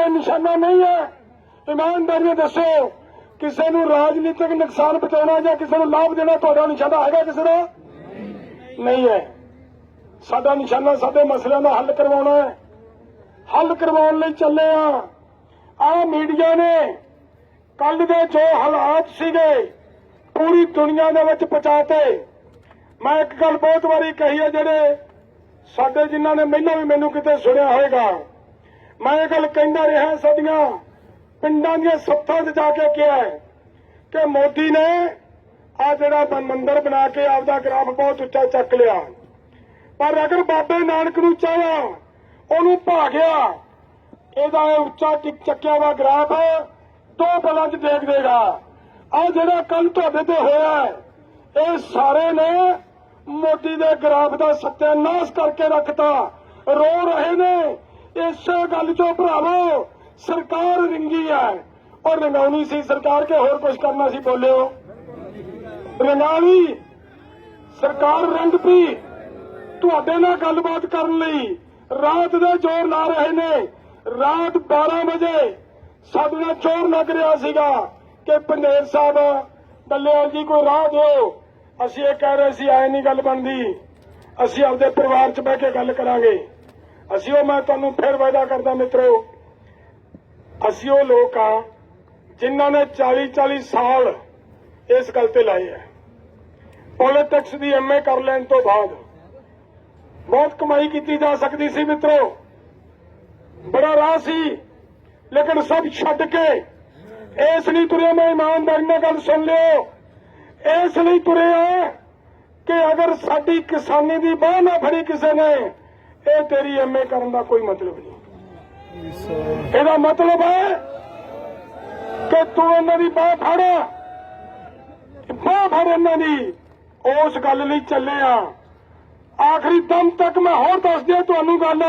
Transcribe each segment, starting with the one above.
ਇਹ ਨਿਸ਼ਾਨਾ ਨਹੀਂ ਹੈ। ਇਮਾਨਦਾਰੀ ਨਾਲ ਦੱਸੋ, ਕਿਸੇ ਨੂੰ ਰਾਜਨੀਤਿਕ ਨੁਕਸਾਨ ਪਹੁੰਚਾਉਣਾ ਜਾਂ ਕਿਸੇ ਨੂੰ ਲਾਭ ਦੇਣਾ ਤੁਹਾਡਾ ਨਿਸ਼ਾਨਾ ਹੈਗਾ ਕਿਸੇ ਦਾ? ਨਹੀਂ ਹੈ। ਸਾਡਾ ਨਿਸ਼ਾਨਾ ਸਾਡੇ ਮਸਲਿਆਂ ਦਾ ਹੱਲ ਕਰਵਾਉਣਾ ਹੈ। ਹੱਲ ਕਰਵਾਉਣ ਲਈ ਚੱਲੇ ਆ। ਆ ਮੀਡੀਆ ਨੇ ਕੱਲ ਦੇ ਜੋ ਹਾਲਾਤ ਸੀਗੇ, ਪੂਰੀ ਦੁਨੀਆ ਦੇ ਵਿੱਚ ਪਹੁੰਚਾਤੇ। ਮੈਂ ਇੱਕ ਗੱਲ ਬਹੁਤ ਵਾਰੀ ਕਹੀ ਹੈ, ਜਿਹੜੇ ਸਾਡੇ ਜਿਨ੍ਹਾਂ ਨੇ ਮੈਨੂੰ ਵੀ ਮੈਨੂੰ ਕਿਤੇ ਸੁਣਿਆ ਹੋਵੇਗਾ ਮੈਂ ਇਹ ਗੱਲ ਕਹਿੰਦਾ ਰਿਹਾ ਸਾਡੀਆਂ ਪਿੰਡਾਂ ਦੀਆਂ ਸੱਥਾਂ 'ਚ ਜਾ ਕੇ ਕਿਹਾ ਹੈ ਕਿ ਮੋਦੀ ਨੇ ਆ ਜਿਹੜਾ ਮੰਦਿਰ ਬਣਾ ਕੇ ਆਪਦਾ ਗ੍ਰਾਫ ਬਹੁਤ ਉੱਚਾ ਚੱਕ ਲਿਆ। ਪਰ ਅਗਰ ਬਾਬੇ ਨਾਨਕ ਨੂੰ ਚਾਹਿਆ, ਉਹਨੂੰ ਭਾ ਗਿਆ ਇਹਦਾ ਇਹ ਉੱਚਾ ਟਿਕ ਚੱਕਿਆ ਵਾ ਗ੍ਰਾਫ ਦੋ ਪਲਾਂ 'ਚ ਦੇਖ ਦੇਗਾ। ਆ ਜਿਹੜਾ ਕੱਲ ਤੁਹਾਡੇ ਤੇ ਹੋਇਆ ਇਹ ਸਾਰੇ ਨੇ ਮੋਦੀ ਦੇ ਗ੍ਰਾਫ ਦਾ ਸਤਿਆਨਾਸ ਕਰਕੇ ਰੱਖਤਾ। ਰੋ ਰਹੇ ਨੇ। ਇਸੇ ਗੱਲ 'ਚੋਂ ਭਰਾਵੋ, ਸਰਕਾਰ ਰਿੰਗੀ ਹੈ। ਔਰ ਰੰਗਾਉਣੀ ਸੀ ਸਰਕਾਰ ਕੇ, ਹੋਰ ਕੁਝ ਕਰਨਾ ਸੀ ਬੋਲਿਓ। ਰੰਗਾਲੀ, ਸਰਕਾਰ ਰੰਗ ਪੀ। ਤੁਹਾਡੇ ਨਾਲ ਗੱਲਬਾਤ ਕਰਨ ਲਈ ਰਾਤ ਦੇ ਜ਼ੋਰ ਲਾ ਰਹੇ ਨੇ। ਰਾਤ 12 ਵਜੇ ਸਾਡੇ ਨਾਲ ਜ਼ੋਰ ਲੱਗ ਰਿਹਾ ਸੀਗਾ ਕਿ ਪੰਡੇਰ ਸਾਹਿਬ ਡੱਲੇਵਾਲ ਜੀ ਕੋਈ ਰਾਹ ਦਿਓ। ਅਸੀਂ ਇਹ ਕਹਿ ਰਹੇ ਸੀ, ਐ ਨਹੀਂ ਗੱਲ ਬਣਦੀ। ਅਸੀਂ ਆਪਦੇ ਪਰਿਵਾਰ 'ਚ ਬਹਿ ਕੇ ਗੱਲ ਕਰਾਂਗੇ। ਅਸੀਂ ਉਹ, ਮੈਂ ਤੁਹਾਨੂੰ ਫਿਰ ਵਾਅਦਾ ਕਰਦਾ ਮਿੱਤਰੋ, ਅਸੀਂ ਉਹ ਲੋਕ ਆ ਜਿਨ੍ਹਾਂ ਨੇ 40 40 ਸਾਲ ਇਸ ਗੱਲ ਤੇ ਲਾਏ ਆ। ਪੋਲਿਟਿਕਸ ਦੀ ਐਮਏ ਕਰ ਲੈਣ ਤੋਂ ਬਾਅਦ ਬਹੁਤ ਕਮਾਈ ਕੀਤੀ ਜਾ ਸਕਦੀ ਸੀ ਮਿੱਤਰੋ। ਬੜਾ ਰਾਹ ਸੀ, ਲੇਕਿਨ ਸਭ ਛੱਡ ਕੇ ਇਸ ਲਈ ਤੁਰੇ ਮੈਂ ਇਮਾਨਦਾਰੀ ਨਾਲ ਗੱਲ ਸੁਣ ਲਿਓ। ਇਸ ਲਈ ਤੁਰੇ ਆ ਕਿ ਅਗਰ ਸਾਡੀ ਕਿਸਾਨੀ ਦੀ ਬਾਹ ਨਾ ਫੜੀ ਕਿਸੇ ਨੇ ਇਹ ਤੇਰੀ ਐਮਏ ਕਰਨ ਦਾ ਕੋਈ ਮਤਲਬ ਨਹੀਂ। ਇਹਦਾ ਮਤਲਬ ਹੈ ਕਿ ਤੂੰ ਇਹਨਾਂ ਦੀ ਬਾਹ ਫੜ। ਬਾਹ ਫੜ ਇਹਨਾਂ ਦੀ। ਉਸ ਗੱਲ ਲਈ ਚੱਲੇ ਆ। ਆਖਰੀ ਦਮ ਤੱਕ ਮੈਂ ਹੋਰ ਦੱਸ ਦਿਆਂ ਤੁਹਾਨੂੰ ਗੱਲ।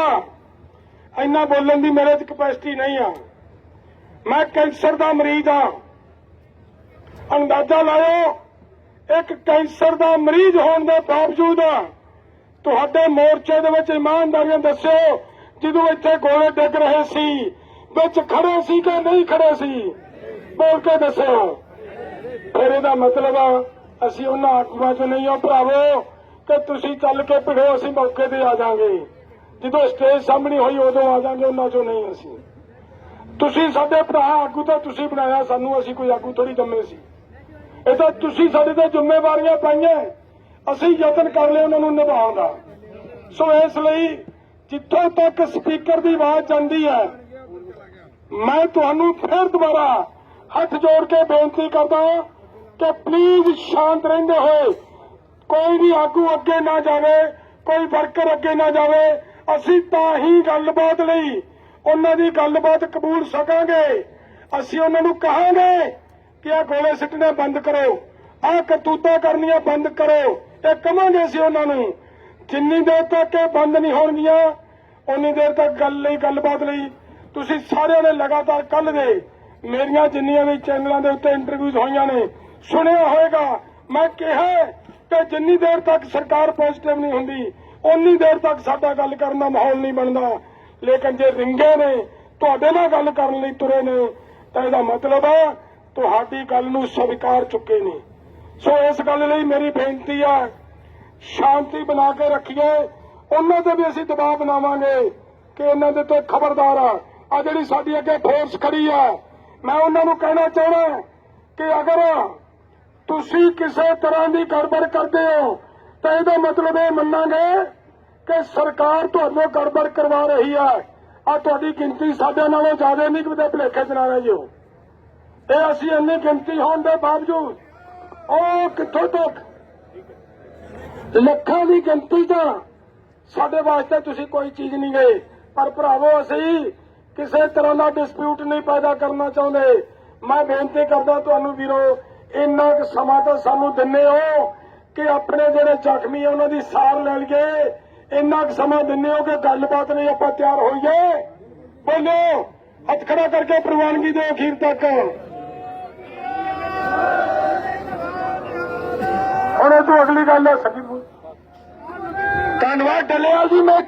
ਇੰਨਾ ਬੋਲਣ ਦੀ ਮੇਰੇ 'ਚ ਕਪੈਸਿਟੀ ਨਹੀਂ ਆ। ਮੈਂ ਕੈਂਸਰ ਦਾ ਮਰੀਜ਼ ਆ। ਅੰਦਾਜ਼ਾ ਲਾਇਓ, ਇੱਕ ਕੈਂਸਰ ਦਾ ਮਰੀਜ਼ ਹੋਣ ਦੇ ਬਾਵਜੂਦ ਤੁਹਾਡੇ ਮੋਰਚੇ ਦੇ ਵਿੱਚ ਇਮਾਨਦਾਰੀਆਂ ਦੱਸਿਓ, ਜਦੋਂ ਇੱਥੇ ਗੋਲੇ ਡਿੱਗ ਰਹੇ ਸੀ, ਵਿੱਚ ਖੜੇ ਸੀ ਕਿ ਨਹੀਂ ਖੜੇ ਸੀ? ਬੋਲ ਕੇ ਦੱਸਿਓ। ਫਿਰ ਇਹਦਾ ਮਤਲਬ ਆ, ਅਸੀਂ ਉਹਨਾਂ ਆਗੂਆਂ 'ਚ ਨਹੀਂ ਆ ਭਰਾਵੋ, ਕਿ ਤੁਸੀਂ ਚੱਲ ਕੇ ਭਿੜੋ, ਅਸੀਂ ਮੌਕੇ ਤੇ ਆ ਜਾਾਂਗੇ ਜਦੋਂ ਸਟੇਜ ਸਾਹਮਣੇ ਹੋਈ, ਉਦੋਂ ਆ ਜਾਾਂਗੇ ਉਹਨਾਂ 'ਚੋਂ ਨਹੀਂ ਅਸੀਂ। ਤੁਸੀਂ ਸਾਡੇ ਭਰਾ ਆਗੂ ਤਾਂ ਤੁਸੀਂ ਬਣਾਇਆ, ਸਾਨੂੰ ਅਸੀਂ ਕੋਈ ਆਗੂ ਥੋੜੀ ਜੰਮੇ ਸੀ। ਇਹ ਤਾਂ ਤੁਸੀਂ ਸਾਡੇ ਤੇ ਜ਼ਿੰਮੇਵਾਰੀਆਂ ਪਾਈਆਂ। ਅਸੀਂ ਯਤਨ ਕਰ ਲਏ ਉਹਨਾਂ ਨੂੰ ਨਿਭਾਉਣ ਦਾ। ਸੋ ਇਸ ਲਈ ਜਿੱਥੋਂ ਤੱਕ ਸਪੀਕਰ ਦੀ ਆਵਾਜ਼ ਜਾਂਦੀ ਹੈ, ਮੈਂ ਤੁਹਾਨੂੰ ਫਿਰ ਦੁਬਾਰਾ ਹੱਥ ਜੋੜ ਕੇ ਬੇਨਤੀ ਕਰਦਾ ਕਿ ਪਲੀਜ਼ ਸ਼ਾਂਤ ਰਹਿੰਦੇ ਹੋਏ, ਕੋਈ ਵੀ ਆਗੂ ਅੱਗੇ ਨਾ ਜਾਵੇ, ਕੋਈ ਵਰਕਰ ਅੱਗੇ ਨਾ ਜਾਵੇ, ਅਸੀਂ ਤਾਂ ਹੀ ਗੱਲਬਾਤ ਲਈ ਉਹਨਾਂ ਦੀ ਗੱਲਬਾਤ ਕਬੂਲ ਸਕਾਂਗੇ। ਅਸੀਂ ਉਹਨਾਂ ਨੂੰ ਕਹਾਂਗੇ ਕਿ ਇਹ ਗੋਲੇ ਸਿੱਟਣੇ ਬੰਦ ਕਰੋ, ਆਹ ਕਰਤੂਤਾਂ ਕਰਨੀਆਂ ਬੰਦ ਕਰੋ। ਇਹ ਕਵਾਂਗੇ ਅਸੀਂ ਉਹਨਾਂ ਨੂੰ। ਜਿੰਨੀ ਦੇਰ ਤੱਕ ਇਹ ਬੰਦ ਨਹੀਂ ਹੋਣਗੀਆਂ ਉਨੀ ਦੇਰ ਤੱਕ ਗੱਲ ਲਈ, ਗੱਲਬਾਤ ਲਈ। ਤੁਸੀਂ ਸਾਰਿਆਂ ਨੇ ਲਗਾਤਾਰ ਕੱਲ ਦੇ ਮੇਰੀਆਂ ਜਿੰਨੀਆਂ ਵੀ ਚੈਨਲਾਂ ਦੇ ਉੱਤੇ ਇੰਟਰਵਿਊਜ਼ ਹੋਈਆਂ ਨੇ, ਸੁਣਿਆ ਹੋਵੇਗਾ ਮੈਂ ਕਿਹਾ ਕਿ ਜਿੰਨੀ ਦੇਰ ਤੱਕ ਸਰਕਾਰ ਪੋਜ਼ਿਟਿਵ ਨਹੀਂ ਹੁੰਦੀ ਉਨੀ ਦੇਰ ਤੱਕ ਸਾਡਾ ਗੱਲ ਕਰਨ ਦਾ ਮਾਹੌਲ ਨਹੀਂ ਬਣਦਾ। ਲੇਕਿਨ ਜੇ ਰਿੰਗੇ ਨੇ ਤੁਹਾਡੇ ਨਾਲ ਗੱਲ ਕਰਨ ਲਈ ਤੁਰੇ ਨੇ, ਤਾਂ ਇਹਦਾ ਮਤਲਬ ਹੈ ਤੁਹਾਡੀ ਗੱਲ ਨੂੰ ਸਵੀਕਾਰ ਚੁੱਕੇ ਨੇ। ਸੋ ਇਸ ਗੱਲ ਲਈ ਮੇਰੀ ਬੇਨਤੀ ਹੈ ਸ਼ਾਂਤੀ ਬਣਾ ਕੇ ਰੱਖੀਏ। ਉਹਨਾਂ ਤੇ ਵੀ ਅਸੀਂ ਦਬਾਅ ਬਣਾਵਾਂਗੇ ਕਿ ਇਹਨਾਂ ਦੇ ਤੋਂ ਖਬਰਦਾਰ ਆ। ਆ ਜਿਹੜੀ ਸਾਡੀ ਅੱਗੇ ਫੋਰਸ ਖੜੀ ਆ, ਮੈਂ ਉਹਨਾਂ ਨੂੰ ਕਹਿਣਾ ਚਾਹਣਾ ਕਿ ਅਗਰ ਤੁਸੀਂ ਕਿਸੇ ਤਰ੍ਹਾਂ ਦੀ ਗੜਬੜ ਕਰਦੇ ਹੋ, ਤਾਂ ਇਹਦਾ ਮਤਲਬ ਇਹ ਮੰਨਾਂਗੇ ਕਿ ਸਰਕਾਰ ਤੁਹਾਨੂੰ ਗੜਬੜ ਕਰਵਾ ਰਹੀ ਹੈ ਆ ਤੁਹਾਡੀ ਗਿਣਤੀ ਸਾਡੇ ਨਾਲੋਂ ਜ਼ਿਆਦਾ ਨਹੀਂ ਕਿਤੇ ਭੁਲੇਖੇ ਚ ਨਾ ਰਹਿ ਜਿਓ। ਇਹ ਅਸੀਂ ਇੰਨੀ ਗਿਣਤੀ ਹੋਣ ਦੇ ਬਾਵਜੂਦ ਉਹ ਕਿੱਥੋਂ ਤੱਕ ਲੱਖਾਂ ਦੀ ਗਿਣਤੀ ਚ ਸਾਡੇ ਵਾਸਤੇ ਤੁਸੀਂ ਕੋਈ ਚੀਜ਼ ਨਹੀਂ ਗਏ। ਪਰ ਭਰਾਵੋ, ਅਸੀਂ ਕਿਸੇ ਤਰ੍ਹਾਂ ਦਾ ਡਿਸਪਿਊਟ ਨਹੀਂ ਪੈਦਾ ਕਰਨਾ ਚਾਹੁੰਦੇ। ਮੈਂ ਬੇਨਤੀ ਕਰਦਾ ਤੁਹਾਨੂੰ ਵੀਰੋ, ਇੰਨਾ ਕੁ ਸਮਾਂ ਤਾਂ ਸਾਨੂੰ ਦਿੰਨੇ ਹੋ ਕਿ ਆਪਣੇ ਜਿਹੜੇ ਜ਼ਖਮੀ ਆ, ਉਹਨਾਂ ਦੀ ਸਾਰ ਲੈ ਲਈਏ। ਇੰਨਾ ਕੁ ਸਮਾਂ ਦਿੰਨੇ ਹੋ ਕਿ ਗੱਲਬਾਤ ਲਈ ਆਪਾਂ ਤਿਆਰ ਹੋਈਏ। ਬੋਲੋ, ਹੱਥ ਖੜਾ ਕਰਕੇ ਪ੍ਰਵਾਨਗੀ ਦਿਓ ਅਖੀਰ ਤੱਕ। ਹੁਣ ਅਗਲੀ ਗੱਲ ਹੈ ਸਕੀ ਧੰਨਵਾਦ ਡਲਿਆ ਜੀ ਮੈਂ